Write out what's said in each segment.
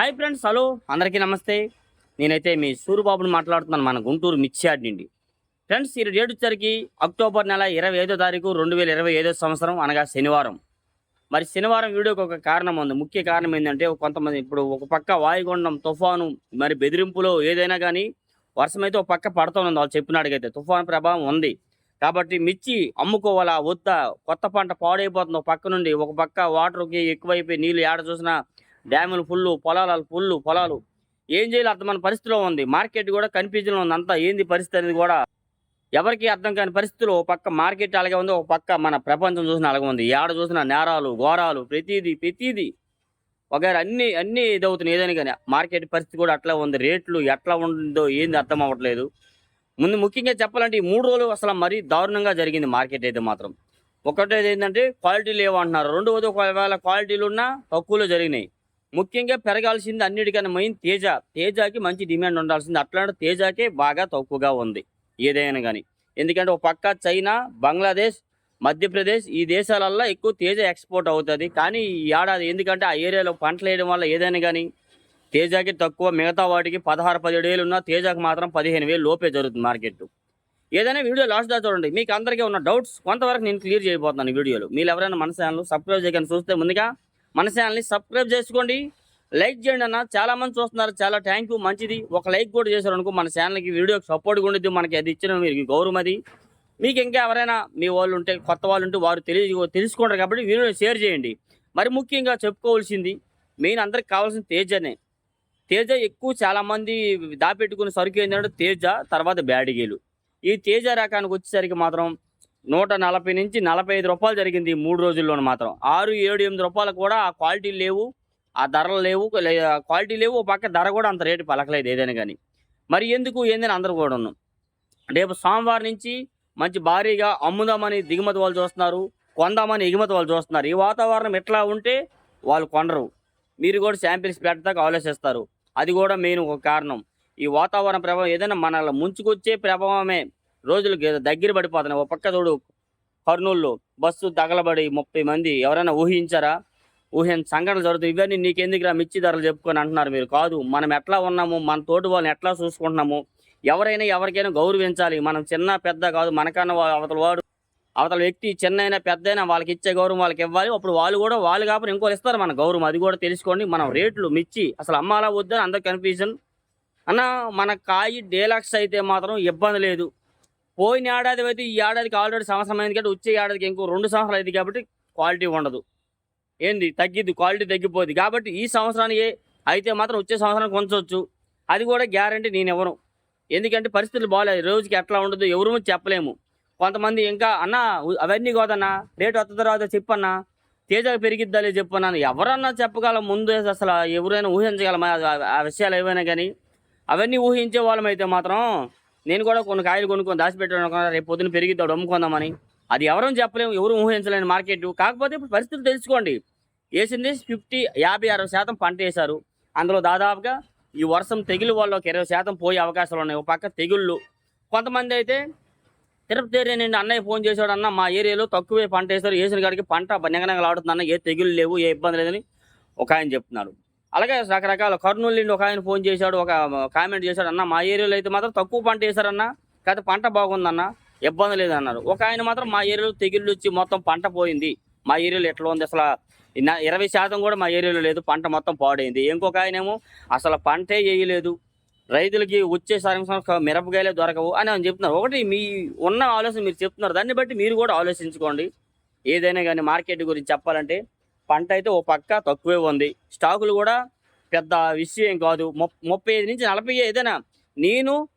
Hi friends hello. అందరికీ నమస్తే. నేనైతే మీ సూరిబాబుని మాట్లాడుతున్నాను మన గుంటూరు మిర్చియాడ్ నుండి. ఫ్రెండ్స్ ఈ డేట్ వచ్చరికి అక్టోబర్ నెల ఇరవై ఐదో తారీఖు రెండు వేల ఇరవై ఐదో సంవత్సరం అనగా శనివారం. మరి శనివారం వీడియోకి ఒక కారణం ఉంది. ముఖ్య కారణం ఏంటంటే కొంతమంది ఇప్పుడు ఒక పక్క వాయుగుండం తుఫాను మరి బెదిరింపులో ఏదైనా కానీ వర్షం అయితే ఒక పక్క పడుతుంది వాళ్ళు చెప్పినాడుగైతే తుఫాను ప్రభావం ఉంది. కాబట్టి మిర్చి అమ్ముకోవాలా వద్దా? కొత్త పంట పాడైపోతుంది. ఒక పక్క నుండి ఒక పక్క వాటర్కి ఎక్కువైపోయి నీళ్ళు ఏడ చూసినా డ్యాములు ఫుల్లు పొలాలు ఫుల్లు పొలాలు. ఏం చేయాలి అర్థమైన పరిస్థితిలో ఉంది. మార్కెట్ కూడా కన్ఫ్యూజన్లో ఉంది. అంతా ఏంది పరిస్థితి అనేది కూడా ఎవరికి అర్థం కాని పరిస్థితులు ఒక పక్క మార్కెట్ అలాగే ఉంది ఒక పక్క మన ప్రపంచం చూసిన అలాగే ఉంది. ఏడ చూసిన నేరాలు ఘోరాలు ప్రతిదీ ప్రతిదీ. వగైరా అన్ని అన్నీ ఇదవుతున్నాయి ఏదైనా కానీ. మార్కెట్ పరిస్థితి కూడా అట్లా ఉంది. రేట్లు ఎట్లా ఉందో ఏంది అర్థం అవ్వట్లేదు. ముందు ముఖ్యంగా చెప్పాలంటే ఈ మూడు రోజులు అసలు మరీ దారుణంగా జరిగింది మార్కెట్ అయితే మాత్రం. ఒకటేది ఏంటంటే క్వాలిటీ లేవు అంటున్నారు రెండవది ఒకవేళ క్వాలిటీలు ఉన్నా తక్కువలో జరిగినాయి. ముఖ్యంగా పెరగాల్సింది అన్నిటికన్నా మెయిన్ తేజ. తేజకి మంచి డిమాండ్ ఉండాల్సింది. అట్లాంటి తేజకే బాగా తక్కువగా ఉంది. ఏదైనా కానీ ఎందుకంటే ఒక పక్క చైనా బంగ్లాదేశ్ మధ్యప్రదేశ్ ఈ దేశాలల్లో ఎక్కువ తేజ ఎక్స్పోర్ట్ అవుతుంది. కానీ ఈ ఏడాది ఎందుకంటే ఆ ఏరియాలో పంటలు వేయడం వల్ల ఏదైనా కానీ తేజకి తక్కువ మిగతా వాటికి పదహారు పదిహేడు వేలు ఉన్నా తేజకి మాత్రం పదిహేను వేలు లోపే జరుగుతుంది మార్కెట్ ఏదైనా వీడియో లాస్ట్ దా చూడండి. మీకు అందరికీ ఉన్న డౌట్స్ కొంతవరకు నేను క్లియర్ చేయబోతున్నాను వీడియోలో. మీరు ఎవరైనా మన ఛానల్ సబ్స్క్రైబ్ చేయకుండా చూస్తే ముందుగా మన ఛానల్ని సబ్స్క్రైబ్ చేసుకోండి. లైక్ చేయండి అన్న. చాలా మంది చూస్తున్నారు. చాలా థ్యాంక్ యూ మంచిది. ఒక లైక్ కూడా చేశారు అనుకో మన ఛానల్కి వీడియోకి సపోర్ట్గా ఉండిద్ది మనకి అది ఇచ్చిన మీరు గౌరవం అది. మీకు ఇంకా ఎవరైనా మీ వాళ్ళు ఉంటే కొత్త వాళ్ళు ఉంటే వారు తెలియ తెలుసుకుంటారు కాబట్టి వీడియో షేర్ చేయండి. మరి ముఖ్యంగా చెప్పుకోవాల్సింది మెయిన్ అందరికి కావాల్సిన తేజనే. తేజ ఎక్కువ చాలామంది దాపెట్టుకుని దాపెట్టుకునే సరుకు ఏంటంటే తేజ తర్వాత బ్యాడిగేలు. ఈ తేజ రకానికి వచ్చేసరికి మాత్రం నూట నలభై నుంచి నలభై ఐదు రూపాయలు జరిగింది ఈ మూడు రోజుల్లోనూ మాత్రం. ఆరు ఏడు ఎనిమిది రూపాయలు కూడా ఆ క్వాలిటీ లేవు ఆ ధరలు లేవు ఆ క్వాలిటీ లేవు పక్క ధర కూడా అంత రేటు పలకలేదు ఏదైనా కానీ. మరి ఎందుకు ఏందని అందరూ కూడా ఉన్నాం రేపు సోమవారం నుంచి మంచి భారీగా అమ్ముదామని దిగుమతి వాళ్ళు చూస్తున్నారు కొందామని ఎగుమతి వాళ్ళు చూస్తున్నారు. ఈ వాతావరణం ఎట్లా ఉంటే వాళ్ళు కొనరు మీరు కూడా శాంపిల్స్ పెట్టడానికి ఆలోచిస్తారు. అది కూడా మెయిన్ ఒక కారణం. ఈ వాతావరణ ప్రభావం ఏదైనా మనల్ని ముంచుకొచ్చే ప్రభావమే రోజులు దగ్గర పడిపోతున్నాయి. ఒక పక్క చూడు కర్నూలు బస్సు తగలబడి ముప్పై మంది. ఎవరైనా ఊహించారా? ఊహించ సంఘటనలు జరుగుతాయి ఇవన్నీ నీకెందుకురా? మిర్చి ధరలు చెప్పుకొని అంటున్నారు మీరు. కాదు మనం ఎట్లా ఉన్నాము? మన తోటి వాళ్ళని ఎట్లా చూసుకుంటున్నాము? ఎవరైనా ఎవరికైనా గౌరవించాలి. మనం చిన్న పెద్ద కాదు మనకన్నా అవతల వాడు అవతల వ్యక్తి చిన్న అయినా పెద్ద అయినా వాళ్ళకి ఇచ్చే గౌరవం వాళ్ళకి ఇవ్వాలి. అప్పుడు వాళ్ళు కూడా వాళ్ళు కాబట్టి ఇంకోరు ఇస్తారు మన గౌరవం. అది కూడా తెలుసుకోండి. మనం రేట్లు మిర్చి అసలు అమ్మాలా వద్దని అందరు కన్ఫ్యూజన్. అన్న మన కాయి డేలాక్స్ అయితే మాత్రం ఇబ్బంది లేదు. పోయిన ఏడాది అయితే ఈ ఏడాదికి ఆల్రెడీ సంవత్సరం అయింది కాబట్టి వచ్చే ఏడాదికి ఇంకో రెండు సంవత్సరాలు అయింది కాబట్టి క్వాలిటీ ఉండదు. ఏంది? తగ్గిద్ది క్వాలిటీ తగ్గిపోద్ది. కాబట్టి ఈ సంవత్సరానికి అయితే మాత్రం వచ్చే సంవత్సరానికి ఉంచవచ్చు అది కూడా గ్యారంటీ నేను ఎవరు ఎందుకంటే పరిస్థితులు బాగాలేదు. రోజుకి ఎట్లా ఉండదు ఎవరు చెప్పలేము. కొంతమంది ఇంకా అన్న అవన్నీ కాదన్నా రేటు వత్త తర్వాత చెప్పన్నా తేజకు పెరిగిద్దాలే చెప్పన్నాను ఎవరన్నా చెప్పగలం ముందు అసలు ఎవరైనా ఊహించగలమా? ఆ విషయాలు ఏవైనా కానీ. అవన్నీ ఊహించే వాళ్ళమైతే మాత్రం నేను కూడా కొన్ని కాయలు కొనుక్కొని దాచిపెట్టాను రేపు పొద్దున పెరిగిద్దాడు అమ్ముకుందామని. అది ఎవరూ చెప్పలేము ఎవరు ఊహించలేని మార్కెట్. కాకపోతే ఇప్పుడు పరిస్థితులు తెలుసుకోండి. వేసింది ఫిఫ్టీ యాభై అరవై శాతం పంట వేశారు. అందులో దాదాపుగా ఈ వర్షం తెగులు వల్ల ఒక ఇరవై శాతం పోయే అవకాశాలు ఉన్నాయి. ఒక పక్క తెగుళ్ళు. కొంతమంది అయితే తిరుపతి ఏరియా నుండి అన్నయ్య ఫోన్ చేశాడు అన్న మా ఏరియాలో తక్కువే పంట వేశారు. వేసిన కాడికి పంట నెగనగలాడుతుంది అన్న ఏ తెగులు లేవు ఏ ఇబ్బంది లేదని ఒక ఆయన చెప్తున్నాడు అలాగే రకరకాల కర్నూలు నుండి ఒక ఆయన ఫోన్ చేశాడు ఒక కామెంట్ చేశాడు అన్న మా ఏరియాలో అయితే మాత్రం తక్కువ పంట వేశారన్న కాకపోతే పంట బాగుందన్న ఇబ్బంది లేదన్నారు. ఒక ఆయన మాత్రం మా ఏరియాలో తెగుళ్ళు వచ్చి మొత్తం పంట పోయింది మా ఏరియాలో ఎట్లా ఉంది? అసలు నా- ఇరవై శాతం కూడా మా ఏరియాలో లేదు పంట మొత్తం పాడైంది. ఇంకొక ఆయనేమో అసలు పంటే వేయలేదు రైతులకి వచ్చే సంవత్సరం మిరపకాయలే దొరకవు అని అని చెప్తున్నారు. ఒకటి మీ ఉన్న ఆలోచన మీరు చెప్తున్నారు. దాన్ని బట్టి మీరు కూడా ఆలోచించుకోండి. ఏదైనా కానీ మార్కెట్ గురించి చెప్పాలంటే పంట అయితే ఓ పక్క తక్కువే ఉంది. స్టాకులు కూడా పెద్ద విషయం కాదు. ముప్పై ఐదు నుంచి నలభై ఏదైనా నేను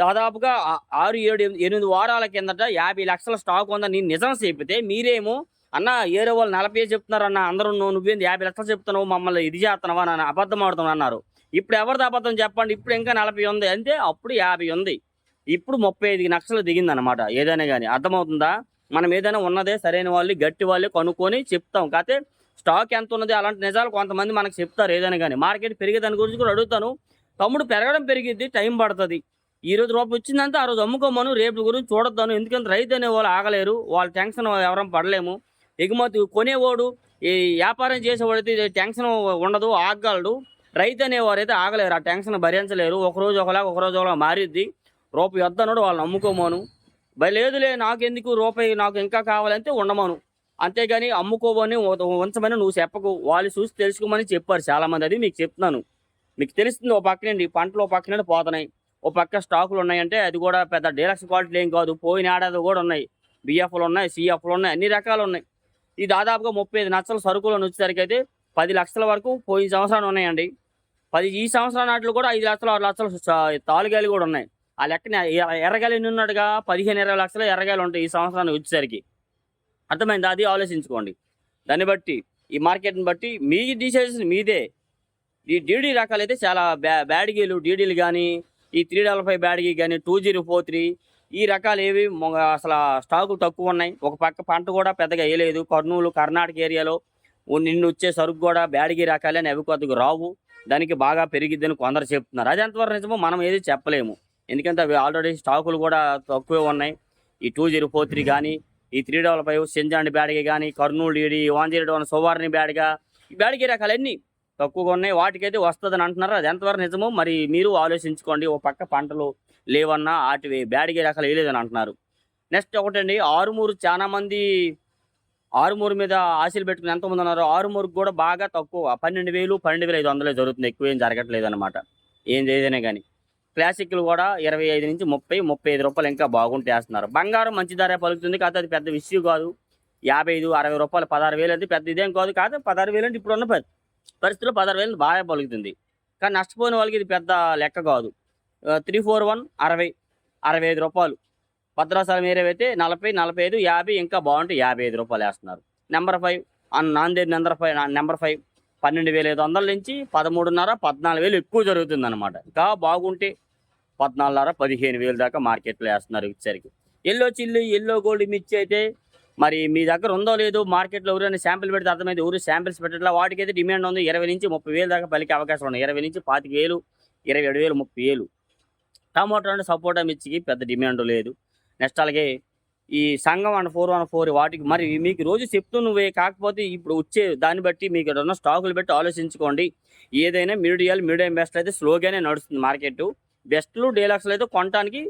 దాదాపుగా ఆరు ఏడు ఎనిమిది- వారాల కిందట యాభై లక్షల స్టాక్ ఉందని నేను నిజం చెప్పితే మీరేమో అన్న ఏరో వాళ్ళు నలభై చెప్తున్నారు అన్న అందరూ నువ్వేంది యాభై లక్షలు చెప్తున్నావు మమ్మల్ని ఇది చేస్తున్నావా? అని అబద్ధం ఆడుతున్నావు అన్నారు. ఇప్పుడు ఎవరిది అబద్ధం చెప్పండి? ఇప్పుడు ఇంకా నలభై ఉంది. అంటే అప్పుడు యాభై ఉంది. ఇప్పుడు ముప్పై ఐదు లక్షలు దిగిందనమాట ఏదైనా కానీ అర్థమవుతుందా? మనం ఏదైనా ఉన్నదే సరైన వాళ్ళు గట్టి వాళ్ళు కనుక్కొని చెప్తాం. కాకపోతే స్టాక్ ఎంత ఉన్నది అలాంటి నిజాలు కొంతమంది మనకు చెప్తారు ఏదైనా కానీ. మార్కెట్ పెరిగేదాని గురించి కూడా అడుగుతాను. తమ్ముడు పెరగడం పెరిగిద్ది టైం పడుతుంది. ఈ రోజు రూపాయి వచ్చిందంటే ఆ రోజు అమ్ముకోమను రేపు గురించి చూడొద్దాను. ఎందుకంటే రైతు అనే వాళ్ళు ఆగలేరు వాళ్ళ టెన్షన్ ఎవరం పడలేము. ఎగుమతి కొనేవాడు ఈ వ్యాపారం చేసేవాడైతే టెన్షన్ ఉండదు ఆగగలడు. రైతు అనేవారైతే ఆగలేరు ఆ టెన్షన్ భరించలేరు. ఒకరోజు ఒకలాగా ఒకరోజు ఒకలా మారిద్ది. రూపాయి వద్దన్నాడు వాళ్ళు నమ్ముకోమోను బై నాకు నాకెందుకు రూపాయి నాకు ఇంకా కావాలంటే ఉండమను. అంతేగాని అమ్ముకోమని ఉంచమని నువ్వు చెప్పకు. వాళ్ళు చూసి తెలుసుకోమని చెప్పారు చాలామంది. అది మీకు చెప్తున్నాను. మీకు తెలుస్తుంది ఓ పక్కనండి పంటలు ఓ పక్కన పోతున్నాయి. ఓ పక్క స్టాకులు ఉన్నాయంటే అది కూడా పెద్ద డీలక్స్ క్వాలిటీ ఏం కాదు. పోయిన ఏడాది కూడా ఉన్నాయి. బిఎఫ్లు ఉన్నాయి సిఎఫ్లు ఉన్నాయి అన్ని రకాలు ఉన్నాయి. ఈ దాదాపుగా ముప్పై ఐదు లక్షల సరుకులు వచ్చేసరికి అయితే పది లక్షల వరకు పోయిన సంవత్సరాలు ఉన్నాయండి. పది ఈ సంవత్సరం నాటిలో కూడా ఐదు లక్షలు ఆరు లక్షలు తాలుగాయలు కూడా ఉన్నాయి. ఆ లెక్కన ఎర్రగాయలు ఎన్ని ఉన్నాడుగా? పదిహేను ఇరవై లక్షల ఎర్రగాయలు ఉంటాయి ఈ సంవత్సరానికి వచ్చేసరికి. అర్థమైంది? అది ఆలోచించుకోండి. దాన్ని బట్టి ఈ మార్కెట్ని బట్టి మీ డిసిషన్ మీదే. ఈ డీడీ రకాలు అయితే చాలా బ్యా బ్యాడ్గీలు డీడీలు కానీ ఈ త్రీ డబల్ ఫైవ్ బ్యాడ్గీ కానీ టూ జీరో ఫోర్ త్రీ ఈ రకాలు ఏవి అసలు స్టాకులు తక్కువ ఉన్నాయి. ఒక పక్క పంట కూడా పెద్దగా వేయలేదు. కర్నూలు కర్ణాటక ఏరియాలో నిన్ను వచ్చే సరుకు కూడా బ్యాడ్గీ రకాలే అని అవి కొద్దిగా రావు. దానికి బాగా పెరిగిద్దని కొందరు చెప్తున్నారు. అది ఎంతవరకు నిజమో మనం ఏది చెప్పలేము. ఎందుకంటే అవి ఆల్రెడీ స్టాకులు కూడా తక్కువే ఉన్నాయి. ఈ టూ జీరో ఫోర్ త్రీ కానీ ఈ త్రీ డబల్ ఫైవ్ సింజాండ్ బ్యాడ్గా కానీ Kurnool DD one zero Dhone సువార్ని బ్యాడ్గా ఈ బ్యాడ్గీ రకాలన్నీ తక్కువగా ఉన్నాయి. వాటికైతే వస్తుందని అంటున్నారు. అది ఎంతవరకు నిజమో మరి మీరు ఆలోచించుకోండి. ఓ పక్క పంటలు లేవన్నా వాటివి బ్యాడ్గీ రకాలు వేయలేదని అంటున్నారు. నెక్స్ట్ ఒకటండి ఆరుమూరు చాలామంది ఆరుమూరు మీద ఆశలు పెట్టుకుని ఎంతమంది ఉన్నారు ఆరుమూరుకు కూడా బాగా తక్కువ పన్నెండు వేలు పన్నెండు వేల ఐదు వందలే జరుగుతుంది ఎక్కువ ఏం జరగట్లేదు అనమాట ఏం చేయదనే కానీ క్లాసిక్లు కూడా ఇరవై ఐదు నుంచి ముప్పై ముప్పై ఐదు రూపాయలు ఇంకా బాగుంటే వేస్తున్నారు. బంగారం మంచి ధర పలుకుతుంది కాకపోతే అది పెద్ద విషయం కాదు. యాభై ఐదు అరవై రూపాయలు పదహారు వేలు అంటే పెద్ద ఇదేం కాదు కాదు పదహారు వేలు అంటే ఇప్పుడున్న ప- పరిస్థితుల్లో పదహారు వేలు బాగా పలుకుతుంది. కానీ నష్టపోయిన వాళ్ళకి ఇది పెద్ద లెక్క కాదు. త్రీ ఫోర్ వన్ అరవై అరవై ఐదు రూపాయలు. భద్రాచలం ఏరియా అయితే నలభై నలభై ఐదు యాభై ఇంకా బాగుంటే యాభై ఐదు రూపాయలు వేస్తున్నారు. Number five Nanded number five number five. పన్నెండు వేల ఐదు వందల నుంచి పదమూడున్నర పద్నాలుగు వేలు ఎక్కువ జరుగుతుంది అనమాట ఇంకా బాగుంటే పద్నాలుగున్నర పదిహేను వేలు దాకా మార్కెట్లో వేస్తున్నారు ఇచ్చేసరికి ఎల్లో చిల్లు ఎల్లో గోల్డ్ మిర్చి అయితే మరి మీ దగ్గర ఉందో లేదో మార్కెట్లో ఎవరైనా శాంపిల్ పెడితే అర్థమైంది. ఎవరు శాంపిల్స్ పెట్టట్లా? వాటికైతే డిమాండ్ ఉంది. ఇరవై నుంచి ముప్పై వేలు దాకా పలికే అవకాశం ఉన్నాయి ఇరవై నుంచి పాతిక వేలు ఇరవై ఏడు వేలు ముప్పై వేలు. టమాటో అంటే సపోటా మిర్చికి పెద్ద డిమాండ్ లేదు. నెక్స్ట్ అలాగే ఈ సంఘం అండ్ ఫోర్ వన్ ఫోర్ వాటికి మరి మీకు రోజు చెప్తూ నువ్వే కాకపోతే ఇప్పుడు వచ్చే దాన్ని బట్టి మీకు ఉన్న స్టాకులు బట్టి ఆలోచించుకోండి. ఏదైనా మీడియాలు మీడియం బెస్ట్ అయితే స్లోగానే నడుస్తుంది మార్కెట్. బెస్ట్లు డీలక్స్లు అయితే కొనడానికి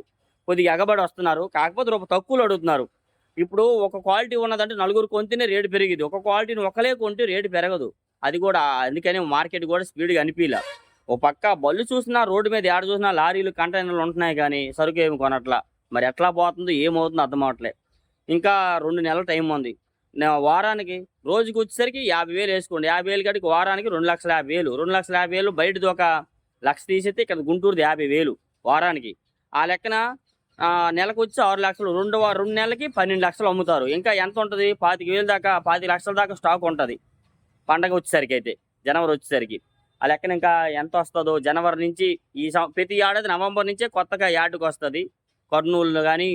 కొద్దిగా ఎగబడి వస్తున్నారు. కాకపోతే రూపాయి తక్కువలో అడుగుతున్నారు. ఇప్పుడు ఒక క్వాలిటీ ఉన్నదంటే నలుగురు కొంటేనే రేటు పెరిగింది ఒక క్వాలిటీని ఒకలే కొంటే రేటు పెరగదు. అది కూడా అందుకనే మార్కెట్ కూడా స్పీడ్గా అనిపించలే ఒక పక్క బళ్ళు చూసినా రోడ్డు మీద ఏడ చూసినా లారీలు కంటైనర్లు ఉంటున్నాయి కానీ సరుకు ఏమి కొనట్లా. మరి ఎట్లా పోతుందో ఏమవుతుందో అర్థం అవట్లే. ఇంకా రెండు నెలల టైం ఉంది. నేను వారానికి రోజుకి వచ్చేసరికి యాభై వేలు వేసుకోండి. యాభై వేలు కాడికి వారానికి రెండు లక్షల యాభై వేలు. రెండు లక్షల యాభై వేలు బయటది ఒక లక్ష తీసేస్తే ఇక్కడ గుంటూరుది యాభై వేలు వారానికి. ఆ లెక్కన నెలకు వచ్చి ఆరు లక్షలు. రెండు రెండు నెలలకి పన్నెండు లక్షలు అమ్ముతారు. ఇంకా ఎంత ఉంటుంది? పాతిక వేలు దాకా పాతిక లక్షల దాకా స్టాక్ ఉంటుంది. పండగ వచ్చేసరికి అయితే జనవరి వచ్చేసరికి. ఆ లెక్కన ఇంకా ఎంత వస్తుందో జనవరి నుంచి ఈ సం- ప్రతి ఏడాది నవంబర్ నుంచే కొత్తగా యాడ్కి వస్తుంది. కర్నూలు కానీ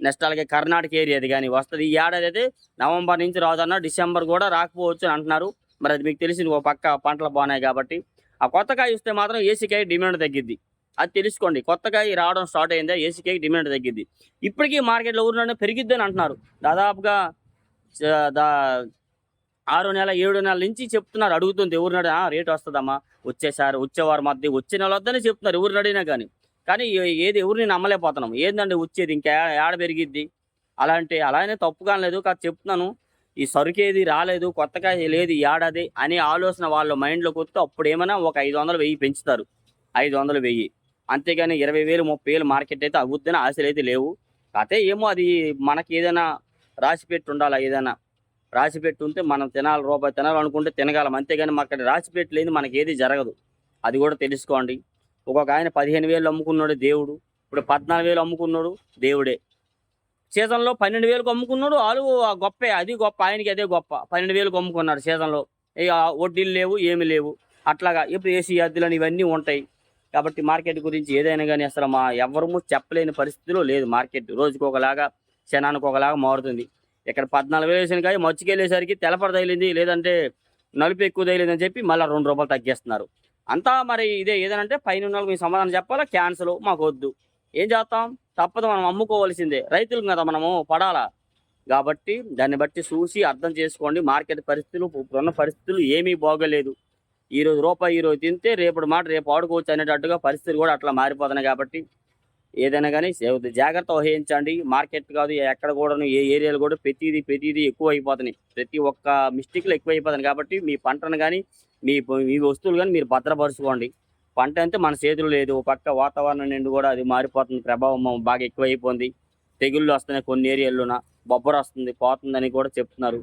నెక్స్ట్ అలాగే కర్ణాటక ఏరియాది కానీ వస్తుంది. ఈ ఏడాది అయితే నవంబర్ నుంచి రాదన్న డిసెంబర్ కూడా రాకపోవచ్చు అని అంటున్నారు. మరి అది మీకు తెలిసింది ఓ పక్క పంటలు బాగున్నాయి కాబట్టి. ఆ కొత్తకాయ ఇస్తే మాత్రం ఏసీకాయ డిమాండ్ తగ్గిద్ది. అది తెలుసుకోండి కొత్తకాయ రావడం స్టార్ట్ అయిందా ఏసీకాయ డిమాండ్ తగ్గిద్ది. ఇప్పటికీ మార్కెట్లో ఊరిలోనే పెరిగిద్ది అంటున్నారు. దాదాపుగా దా ఆరు నెల ఏడు నెలల నుంచి చెప్తున్నారు అడుగుతుంది ఎవరినాడు రేట్ వస్తుందమ్మా వచ్చేసారి వచ్చేవారు మధ్య వచ్చే నెల వద్దనే చెప్తున్నారు ఎవరిని అడిగినా కానీ. కానీ ఏది ఎవరిని నమ్మలేకపోతున్నాం. ఏందండి వచ్చేది ఇంకా? ఏడ పెరిగిద్ది? అలాంటి అలానే తప్పు లేదు. కాదు చెప్తున్నాను. ఈ సరుకేది రాలేదు కొత్తగా లేదు ఏడాది అనే ఆలోచన వాళ్ళ మైండ్లోకి వస్తే అప్పుడు ఏమైనా ఒక ఐదు వందలు వెయ్యి పెంచుతారు. ఐదు వందలు వెయ్యి. అంతేగాని ఇరవై వేలు ముప్పై వేలు మార్కెట్ అయితే అవుద్దని ఆశలు అయితే లేవు. కాకపోతే ఏమో అది మనకి ఏదైనా రాసి పెట్టి ఏదైనా? రాసి పెట్టి ఉంటే మనం తినాలి రూపాయి తినాలనుకుంటే తినగలం. అంతేగాని మాకు అక్కడ రాసి పెట్టి లేని మనకి ఏది జరగదు. అది కూడా తెలుసుకోండి. ఒక్కొక్క ఆయన పదిహేను వేలు అమ్ముకున్నాడు దేవుడు. ఇప్పుడు పద్నాలుగు వేలు అమ్ముకున్నాడు దేవుడే. సీజన్లో పన్నెండు వేలకు అమ్ముకున్నాడు వాళ్ళు ఆ గొప్పే అది గొప్ప ఆయనకి అదే గొప్ప. పన్నెండు వేలకు అమ్ముకున్నాడు సీజన్లో. ఇక వడ్డీలు లేవు ఏమి లేవు. అట్లాగా ఇప్పుడు ఏసీ అద్దెలని ఇవన్నీ ఉంటాయి. కాబట్టి మార్కెట్ గురించి ఏదైనా కానీ అసలు మా ఎవరము చెప్పలేని పరిస్థితిలో లేదు మార్కెట్. రోజుకి ఒకలాగా క్షణానికి ఒకలాగా మారుతుంది. ఇక్కడ పద్నాలుగు వేలు వేసిన కానీ మచ్చికెళ్ళేసరికి తెలపడ తగిలింది లేదంటే నలుపు ఎక్కువ తగిలిందని చెప్పి మళ్ళీ రెండు రూపాయలు తగ్గిస్తున్నారు. అంతా మరి ఇదే ఏదనంటే పైన ఉన్న వాళ్ళకి మీ సమాధానం చెప్పాలా? క్యాన్సల్ మాకు వద్దు ఏం చేస్తాం? తప్పదు మనం అమ్ముకోవాల్సిందే. రైతులు కదా మనము పడాలా? కాబట్టి దాన్ని బట్టి చూసి అర్థం చేసుకోండి. మార్కెట్ పరిస్థితులు ఇప్పుడున్న పరిస్థితులు ఏమీ బాగోలేదు. ఈరోజు రూపాయి ఈ రోజు తింటే రేపటి మాట రేపు ఆడుకోవచ్చు అనేటట్టుగా పరిస్థితులు కూడా అట్లా మారిపోతున్నాయి కాబట్టి ఏదైనా కానీ జాగ్రత్త వహించండి. మార్కెట్ కాదు ఎక్కడ కూడా ఏ ఏరియాలో కూడా ప్రతిదీ ప్రతిదీ ఎక్కువ అయిపోతున్నాయి ప్రతి ఒక్క మిస్టేక్లు ఎక్కువ అయిపోతున్నాయి కాబట్టి మీ పంటను కానీ మీ మీ వస్తువులు కానీ మీరు భద్రపరుచుకోండి. పంట అంతే మన చేతులు లేదు. పక్క వాతావరణం నుండి కూడా అది మారిపోతుంది. ప్రభావం బాగా ఎక్కువ అయిపోయింది తెగుళ్ళు వస్తున్నాయి కొన్ని ఏరియాల్లోన. బొబ్బర వస్తుంది పోతుందని కూడా చెప్తున్నారు.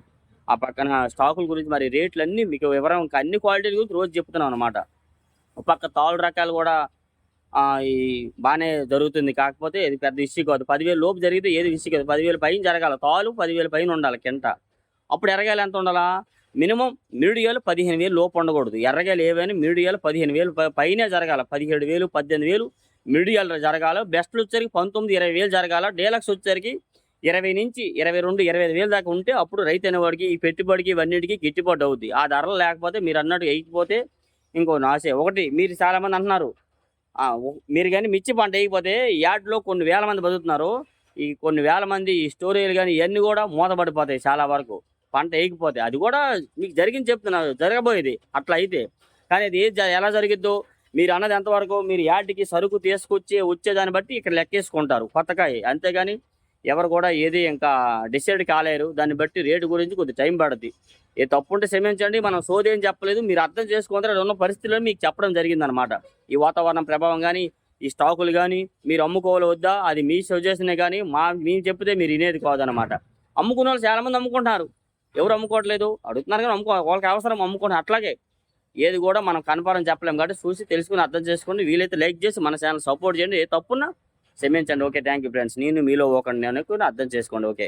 ఆ పక్కన స్టాకుల గురించి మరి రేట్లు అన్నీ మీకు వివరం ఇంకా అన్ని క్వాలిటీల గురించి రోజు చెప్తున్నాం అనమాట పక్క తాళ్ళు రకాలు కూడా ఈ బాగానే జరుగుతుంది. కాకపోతే ఇది పెద్ద ఇష్యూ కాదు. పదివేలు లోపు జరిగితే ఏది ఇష్యూ కాదు. పదివేలు పైన జరగాల. తాలు పదివేలు పైన ఉండాలి కింట. అప్పుడు ఎర్రగాయలు ఎంత ఉండాలా? మినిమం మీడియాలు పదిహేను వేలు లోపు ఉండకూడదు. ఎర్రగాయలు ఏవైనా మీడియాలు పదిహేను వేలు పైనే జరగాల. పదిహేడు వేలు పద్దెనిమిది వేలు మీడియాలు జరగాల. బెస్ట్లు వచ్చేసరికి పంతొమ్మిది ఇరవై వేలు జరగాల. డీలక్స్ వచ్చేసరికి ఇరవై నుంచి ఇరవై రెండు ఇరవై ఐదు వేలు దాకా ఉంటే అప్పుడు రైతు అనేవాడికి ఈ పెట్టుబడికి ఇవన్నిటికీ గిట్టుబాటు అవుద్ది. ఆ ధరలు లేకపోతే మీరు అన్నట్టు వేయకపోతే ఇంకో నాశే. ఒకటి మీరు చాలామంది అంటున్నారు. మీరు కానీ మిర్చి పంట వేయకపోతే యాడ్లో కొన్ని వేల మంది బతుకుతున్నారు. ఈ కొన్ని వేల మంది ఈ స్టోరీలు కానీ ఇవన్నీ కూడా మూతపడిపోతాయి చాలా వరకు. పంట వేయకపోతే అది కూడా మీకు జరిగింది చెప్తున్నారు జరగబోయేది. అట్లా అయితే. కానీ అది ఏది ఎలా జరిగిద్దో మీరు అన్నది ఎంతవరకు మీరు యాడ్కి సరుకు తీసుకొచ్చే వచ్చేదాన్ని బట్టి ఇక్కడ లెక్కేసుకుంటారు. కొత్తకాయ. అంతేగాని ఎవరు కూడా ఏది ఇంకా డిసైడ్ కాలేరు. దాన్ని బట్టి రేటు గురించి కొద్ది టైం పడుద్ది. ఏ తప్పు ఉంటే క్షమించండి. మనం సోది ఏం చెప్పలేదు. మీరు అర్థం చేసుకుంటారు. ఉన్న పరిస్థితుల్లో మీకు చెప్పడం జరిగిందనమాట ఈ వాతావరణం ప్రభావం కానీ ఈ స్టాకులు కానీ మీరు అమ్ముకోవాలి వద్దా? అది మీ సజెషనే కానీ మా మేము చెప్తే మీరు వినేది కాదనమాట అమ్ముకున్న వాళ్ళు చాలామంది అమ్ముకుంటున్నారు ఎవరు అమ్ముకోవట్లేదు? అడుగుతున్నారు కానీ అమ్ముకో వాళ్ళకి అవసరం అమ్ముకోండి అట్లాగే ఏది కూడా మనం కన్ఫర్మ్ చెప్పలేం కాబట్టి చూసి తెలుసుకుని అర్థం చేసుకోండి వీలైతే లైక్ చేసి మన ఛానల్ సపోర్ట్ చేయండి. ఏ తప్పున్నా క్షమించండి. Okay thank you friends. నేను మీలో ఒకటి నేను అర్థం చేసుకోండి. ఓకే.